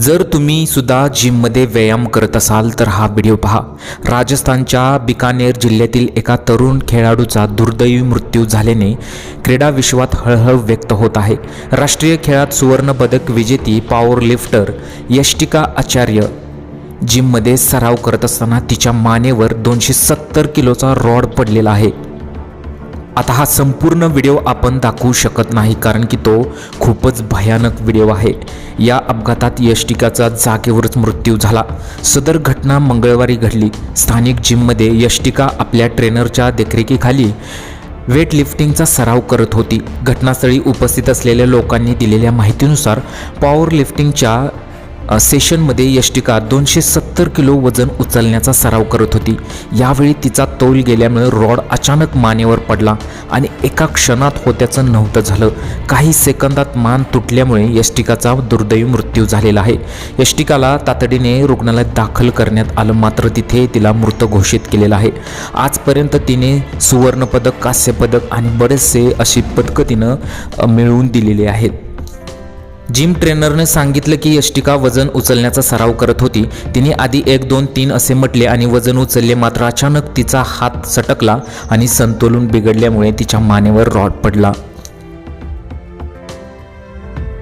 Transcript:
जर तुम्ही सुद्धा जिममध्ये व्यायाम करत असाल तर हा व्हिडिओ पहा. राजस्थानच्या बिकानेर जिल्ह्यातील एका तरुण खेळाडूचा दुर्दैवी मृत्यू झाल्याने क्रीडा विश्वात हळहळ व्यक्त होत आहे. राष्ट्रीय खेळात सुवर्णपदक विजेती पॉवर लिफ्टर यष्टिका आचार्य जिममध्ये सराव करत असताना तिच्या मानेवर दोनशे सत्तर किलोचा रॉड पडलेला आहे. आता हा संपूर्ण व्हिडिओ आपण दाखवू शकत नाही कारण की तो खूपच भयानक व्हिडिओ आहे. या अपघातात यष्टिकाचा जागेवरच मृत्यू झाला. सदर घटना मंगळवारी घडली. स्थानिक जिममध्ये यष्टिका आपल्या ट्रेनरच्या देखरेखीखाली वेट लिफ्टिंगचा सराव करत होती. घटनास्थळी उपस्थित असलेल्या लोकांनी दिलेल्या माहितीनुसार पॉवर लिफ्टिंगच्या सेशनमध्ये यष्टिका दोनशे सत्तर किलो वजन उचलण्याचा सराव करत होती. यावेळी तिचा तोल गेल्यामुळे रॉड अचानक मानेवर पडला आणि एका क्षणात होत्याचं नव्हतं झालं. काही सेकंदात मान तुटल्यामुळे यष्टिकाचा दुर्दैवी मृत्यू झालेला आहे. यष्टिकाला तातडीने रुग्णालयात दाखल करण्यात आलं मात्र तिथे तिला मृत घोषित केलेलं आहे. आजपर्यंत तिने सुवर्णपदक कांस्यपदक आणि बरेचसे अशी पदकं तिनं मिळवून दिलेली आहेत. जिम ट्रेनरने सांगितलं की यष्टिका वजन उचलण्याचा सराव करत होती. तिने आधी एक दोन तीन असे म्हटले आणि वजन उचलले मात्र अचानक तिचा हात सटकला आणि संतुलन बिघडल्यामुळे तिच्या मानेवर रॉड पडला.